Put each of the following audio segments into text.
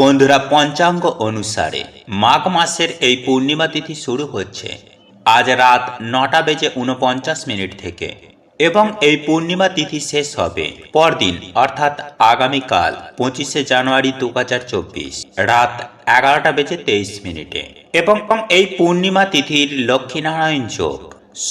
বন্ধুরা, পঞ্চাঙ্গ অনুসারে মাঘ মাসের এই পূর্ণিমা তিথি শুরু হচ্ছে আজ রাত নটা বেজে উনপঞ্চাশ মিনিট থেকে এবং এই পূর্ণিমা তিথি শেষ হবে পরদিন, অর্থাৎ আগামীকাল পঁচিশে জানুয়ারি দু হাজার চব্বিশ রাত এগারোটা বেজে তেইশ মিনিটে এবং এই পূর্ণিমা তিথির লক্ষ্মীনারায়ণ যোগ,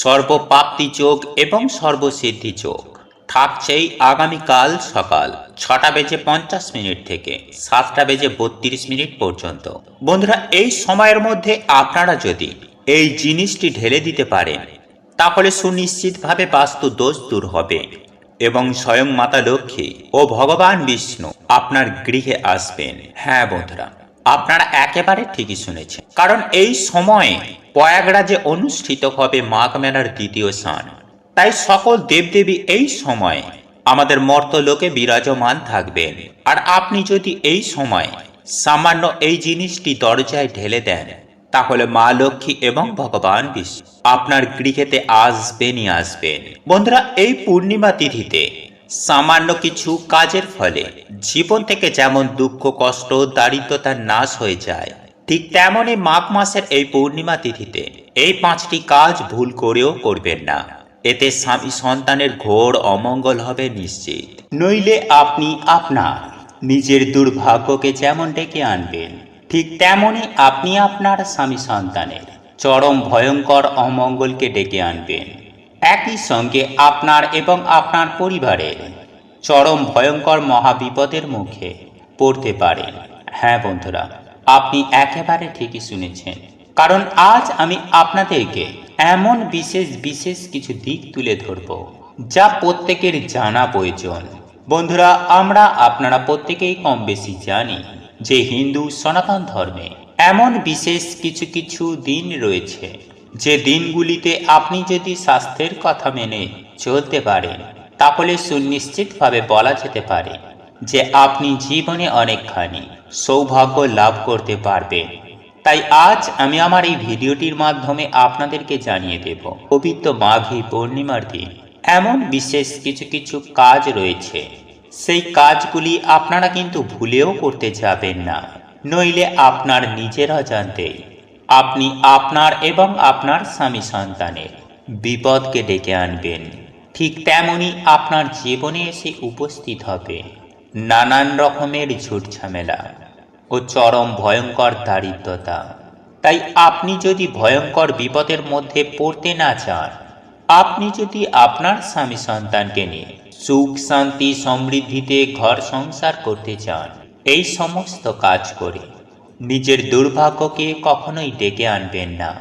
সর্বপ্রাপ্তি যোগ এবং সর্বসিদ্ধি যোগ। থাকছেই আগামীকাল সকাল ছটা বেজে পঞ্চাশ মিনিট থেকে সাতটা বেজে বত্রিশ মিনিট পর্যন্ত। বন্ধুরা, এই সময়ের মধ্যে আপনারা যদি এই জিনিসটি ঢেলে দিতে পারেন, তাহলে সুনিশ্চিতভাবে বাস্তু দোষ দূর হবে এবং স্বয়ং মাতা লক্ষ্মী ও ভগবান বিষ্ণু আপনার গৃহে আসবেন। হ্যাঁ বন্ধুরা, আপনারা একেবারে ঠিকই শুনেছেন। কারণ এই সময়ে প্রয়াগরাজে অনুষ্ঠিত হবে মাঘ মেলার দ্বিতীয় স্নান। তাই সকল দেবদেবী এই সময় আমাদের মর্তলোকে বিরাজমান থাকবেন। আর আপনি যদি এই সময় সামান্য এই জিনিসটি দরজায় ঢেলে দেন, তাহলে মা লক্ষ্মী এবং ভগবান বিষ্ণু আপনার গৃহেতে আসবেনই আসবেন বন্ধুরা, এই পূর্ণিমা তিথিতে সামান্য কিছু কাজের ফলে জীবন থেকে যেমন দুঃখ, কষ্ট দারিদ্রতার নাশ হয়ে যায়, ঠিক তেমনই মাঘ মাসের এই পূর্ণিমা তিথিতে এই পাঁচটি কাজ ভুল করেও করবেন না। এতে স্বামী সন্তানের ঘোর অমঙ্গল হবে নিশ্চিত। নইলে আপনি আপনার, নিজের দুর্ভাগ্যকে যেমন ডেকে আনবেন, ঠিক তেমনই আপনি আপনার স্বামী সন্তানের চরম ভয়ঙ্কর অমঙ্গলকে ডেকে আনবেন। একই সঙ্গে আপনার এবং আপনার পরিবারের চরম ভয়ঙ্কর মহাবিপদের মুখে পড়তে পারেন। হ্যাঁ বন্ধুরা, আপনি একেবারে ঠিকই শুনেছেন। কারণ আজ আমি আপনাদেরকে এমন বিশেষ বিশেষ কিছু দিক তুলে ধরব, যা প্রত্যেকের জানা প্রয়োজন। বন্ধুরা, আমরা আপনারা প্রত্যেকেই কম বেশি জানি যে হিন্দু সনাতন ধর্মে এমন বিশেষ কিছু কিছু দিন রয়েছে, যে দিনগুলিতে আপনি যদি স্বাস্থ্যের কথা মেনে চলতে পারেন, তাহলে সুনিশ্চিতভাবে বলা যেতে পারে যে আপনি জীবনে অনেকখানি সৌভাগ্য লাভ করতে পারবেন। তাই আজ আমি আমার এই ভিডিওটির মাধ্যমে আপনাদেরকে জানিয়ে দেব, পবিত্র মাঘী পূর্ণিমার দিন। এমন বিশেষ কিছু কিছু কাজ রয়েছে। সেই কাজগুলি আপনারা কিন্তু ভুলেও করতে যাবেন না। নইলে আপনার নিজের অজান্তেই আপনি আপনার এবং আপনার স্বামী সন্তানের বিপদকে ডেকে আনবেন। ঠিক তেমনি আপনার জীবনে এসে উপস্থিত হবে। নানান রকমের ঝুট ঝামেলা ও চরম ভয়ঙ্কর দারিদ্রতা। তাই আপনি যদি ভয়ঙ্কর বিপদের মধ্যে পড়তে না চান, আপনি যদি আপনার স্বামী সন্তানকে নিয়ে সুখ, শান্তি, সমৃদ্ধিতে ঘর সংসার করতে চান, এই সমস্ত কাজ করে নিজের দুর্ভাগ্যকে কখনোই ডেকে আনবেন না।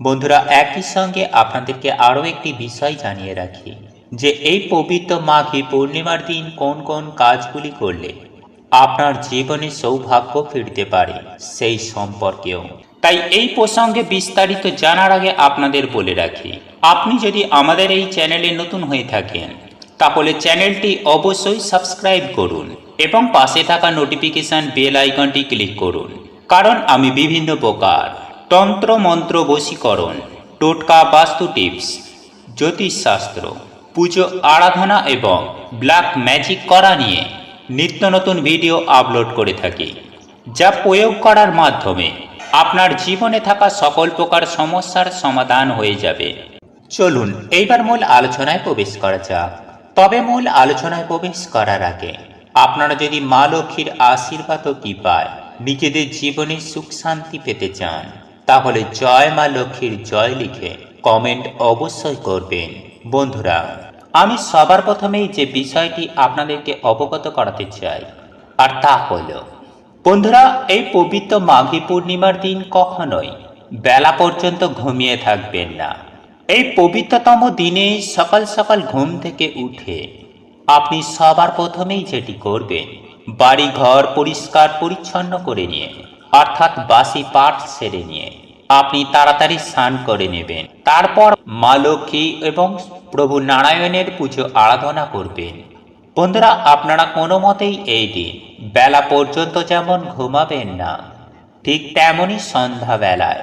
বন্ধুরা, একই সঙ্গে আপনাদেরকে আরও একটি বিষয় জানিয়ে রাখি যে, এই পবিত্র মাঘী পূর্ণিমার দিন কোন কোন কাজগুলি করলে আপনার জীবনে সৌভাগ্য ফিরতে পারে সেই সম্পর্কেও। তাই এই প্রসঙ্গে বিস্তারিত জানার আগে আপনাদের বলে রাখি, আপনি যদি আমাদের এই চ্যানেলে নতুন হয়ে থাকেন, তাহলে চ্যানেলটি অবশ্যই সাবস্ক্রাইব করুন এবং পাশে থাকা নোটিফিকেশন বেল আইকনটি ক্লিক করুন। কারণ আমি বিভিন্ন প্রকার তন্ত্র মন্ত্র বশীকরণ, টোটকা বাস্তু টিপস, জ্যোতিষশাস্ত্র, পুজো আরাধনা এবং ব্ল্যাক ম্যাজিক করা নিয়ে নিত্য নতুন ভিডিও আপলোড করে থাকি, যা প্রয়োগ করার মাধ্যমে আপনার জীবনে থাকা সকল প্রকার সমস্যার সমাধান হয়ে যাবে। চলুন, এইবার মূল আলোচনায় প্রবেশ করা যাক। তবে মূল আলোচনায় প্রবেশ করার আগে, আপনারা যদি মা লক্ষ্মীর আশীর্বাদ ও কৃপায় নিজেদের জীবনে সুখ শান্তি পেতে চান, তাহলে জয় মা লক্ষ্মীর জয় লিখে কমেন্ট অবশ্যই করবেন। বন্ধুরা আমি সবার প্রথমেই যে বিষয়টি আপনাদেরকে অবগত করাতে চাই, আর তা হল, বন্ধুরা, এই পবিত্র মাঘী পূর্ণিমার দিন কখনোই বেলা পর্যন্ত ঘুমিয়ে থাকবেন না। এই পবিত্রতম দিনে সকাল সকাল ঘুম থেকে উঠে আপনি সবার প্রথমেই যেটি করবেন বাড়ি ঘর পরিষ্কার পরিচ্ছন্ন করে নিয়ে, অর্থাৎ বাসি পাঠ সেরে নিয়ে আপনি তাড়াতাড়ি স্নান করে নেবেন। তারপর মা লক্ষ্মী এবং প্রভু নারায়ণের পুজো আরাধনা করবেন। বন্ধুরা, আপনারা কোনো মতেই এই দিন বেলা পর্যন্ত যেমন ঘুমাবেন না, ঠিক তেমনই সন্ধ্যাবেলায়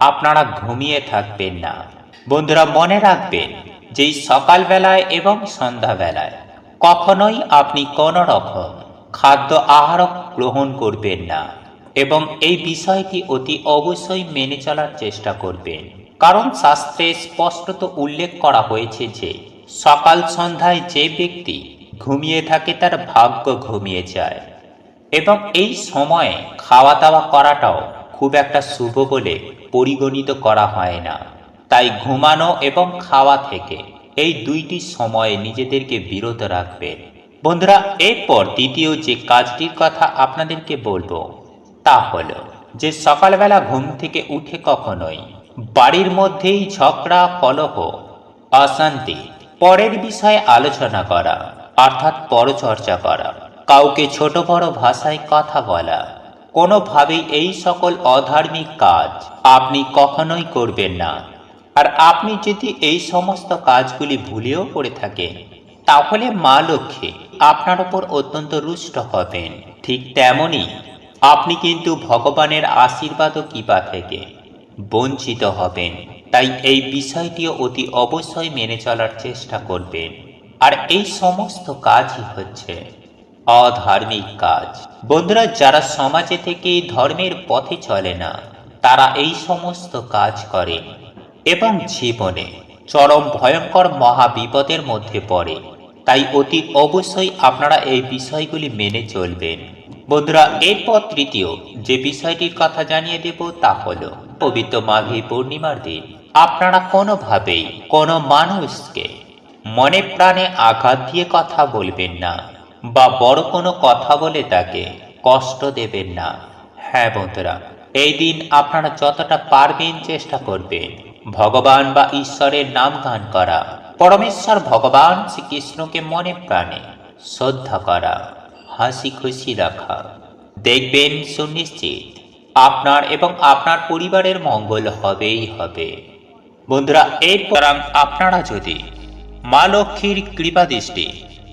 আপনারা ঘুমিয়ে থাকবেন না। বন্ধুরা, মনে রাখবেন যে সকালবেলায় এবং সন্ধ্যাবেলায় কখনোই আপনি কোনো রকম খাদ্য আহার গ্রহণ করবেন না। এবং এই বিষয়টি অতি অবশ্যই মেনে চলার চেষ্টা করবেন। কারণ শাস্ত্রে স্পষ্টত উল্লেখ করা হয়েছে যে, সকাল সন্ধ্যায় যে ব্যক্তি ঘুমিয়ে থাকে তার ভাগ্য ঘুমিয়ে যায় এবং এই সময়ে খাওয়া দাওয়া করাটাও খুব একটা শুভ বলে পরিগণিত করা হয় না। তাই ঘুমানো এবং খাওয়া থেকে এই দুইটি সময়ে নিজেদেরকে বিরত রাখবেন। বন্ধুরা, এরপর দ্বিতীয় যে কাজটির কথা আপনাদেরকে বলব তা হলো যে সকালবেলা ঘুম থেকে উঠে কখনোই বাড়ির মধ্যেই ঝগড়া, কলহ, অশান্তি, পরের বিষয়ে আলোচনা করা, অর্থাৎ পরচর্চা করা, কাউকে ছোট বড় ভাষায় কথা বলা, কোনোভাবেই এই সকল অধার্মিক কাজ আপনি কখনোই করবেন না। আর আপনি যদি এই সমস্ত কাজগুলি ভুলেও করে থাকেন, তাহলে মা লক্ষ্মী আপনার ওপর অত্যন্ত রুষ্ট হবেন। ঠিক তেমনই আপনি কিন্তু ভগবানের আশীর্বাদ ও কৃপা থেকে বঞ্চিত হবেন। তাই এই বিষয়টিও অতি অবশ্যই মেনে চলার চেষ্টা করবেন। আর এই সমস্ত কাজই হচ্ছে অধার্মিক কাজ। বন্ধুরা, যারা সমাজে থেকে ধর্মের পথে চলে না, তারা এই সমস্ত কাজ করে এবং জীবনে চরম ভয়ঙ্কর মহা বিপদের মধ্যে পড়ে। তাই অতি অবশ্যই আপনারা এই বিষয়গুলি মেনে চলবেন। বন্ধুরা এরপর তৃতীয় যে বিষয়টির কথা জানিয়ে দেব তা হলো, পবিত্র মাঘী পূর্ণিমার দিন। আপনারা কোনোভাবেই কোনো মানুষকে মনে প্রাণে আঘাত দিয়ে কথা বলবেন না বা বড় কোনো কথা বলে তাকে কষ্ট দেবেন না। হ্যাঁ বন্ধুরা, এই দিন আপনারা যতটা পারবেন চেষ্টা করবেন ভগবান বা ঈশ্বরের নাম গান করা, পরমেশ্বর ভগবান শ্রীকৃষ্ণকে মনে প্রাণে শ্রদ্ধা করা। হাসি খুশি রাখা। দেখবেন সুনিশ্চিত, আপনার এবং আপনার পরিবারের মঙ্গল হবেই হবে। বন্ধুরা, এরপর আপনারা যদি মা লক্ষ্মীর কৃপা দৃষ্টি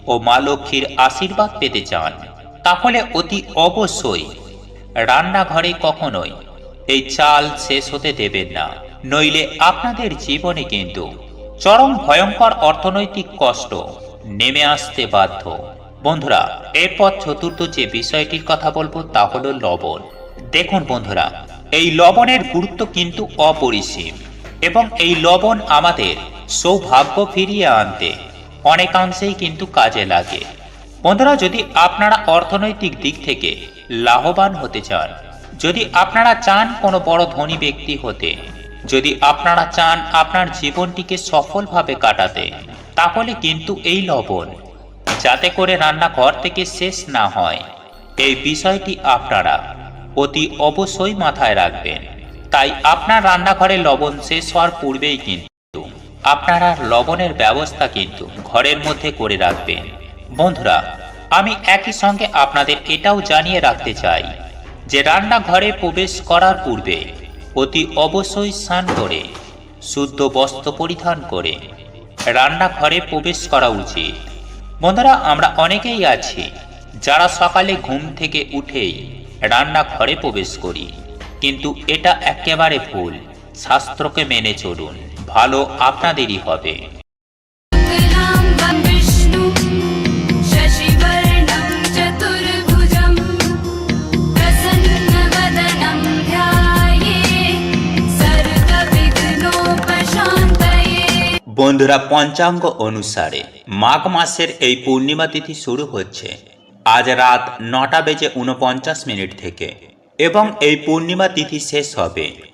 ও মা লক্ষ্মীর আশীর্বাদ পেতে চান, তাহলে অতি অবশ্যই রান্নাঘরে কখনোই এই চাল শেষ হতে দেবেন না। নইলে আপনাদের জীবনে কিন্তু চরম ভয়ঙ্কর অর্থনৈতিক কষ্ট নেমে আসতে বাধ্য। বন্ধুরা, এরপর চতুর্থ যে বিষয়টির কথা বলব তা হলো লবণ। দেখুন বন্ধুরা, এই লবণের গুরুত্ব কিন্তু অপরিসীম এবং এই লবণ আমাদের সৌভাগ্য ফিরিয়ে আনতে অনেকাংশেই কিন্তু কাজে লাগে। বন্ধুরা, যদি আপনারা অর্থনৈতিক দিক থেকে লাভবান হতে চান, যদি আপনারা চান কোনো বড় ধনী ব্যক্তি হতে, যদি আপনারা চান আপনার জীবনটিকে সফলভাবে কাটাতে, তাহলে কিন্তু এই লবণ যাতে করে রান্নাঘর থেকে শেষ না হয়। এই বিষয়টি আপনারা অতি অবশ্যই মাথায় রাখবেন। তাই আপনার রান্নাঘরে লবণ শেষ হওয়ার পূর্বেই কিন্তু আপনারা লবণের ব্যবস্থা কিন্তু ঘরের মধ্যে করে রাখবেন। বন্ধুরা, আমি একই সঙ্গে আপনাদের এটাও জানিয়ে রাখতে চাই যে রান্নাঘরে প্রবেশ করার পূর্বে অতি অবশ্যই স্নান করে, শুদ্ধ বস্ত্র পরিধান করে রান্নাঘরে প্রবেশ করা উচিত। বন্ধুরা, আমরা অনেকেই আছি যারা সকালে ঘুম থেকে উঠেই রান্না ঘরে প্রবেশ করি। কিন্তু এটা একেবারে ভুল। শাস্ত্রকে মেনে চলুন, ভালো আপনাদেরই হবে। বন্ধুরা, পঞ্চাঙ্গ অনুসারে মাঘ মাসের এই পূর্ণিমা তিথি শুরু হচ্ছে। আজ রাত নটা বেজে উনপঞ্চাশ মিনিট থেকে। এবং এই পূর্ণিমা তিথি শেষ হবে।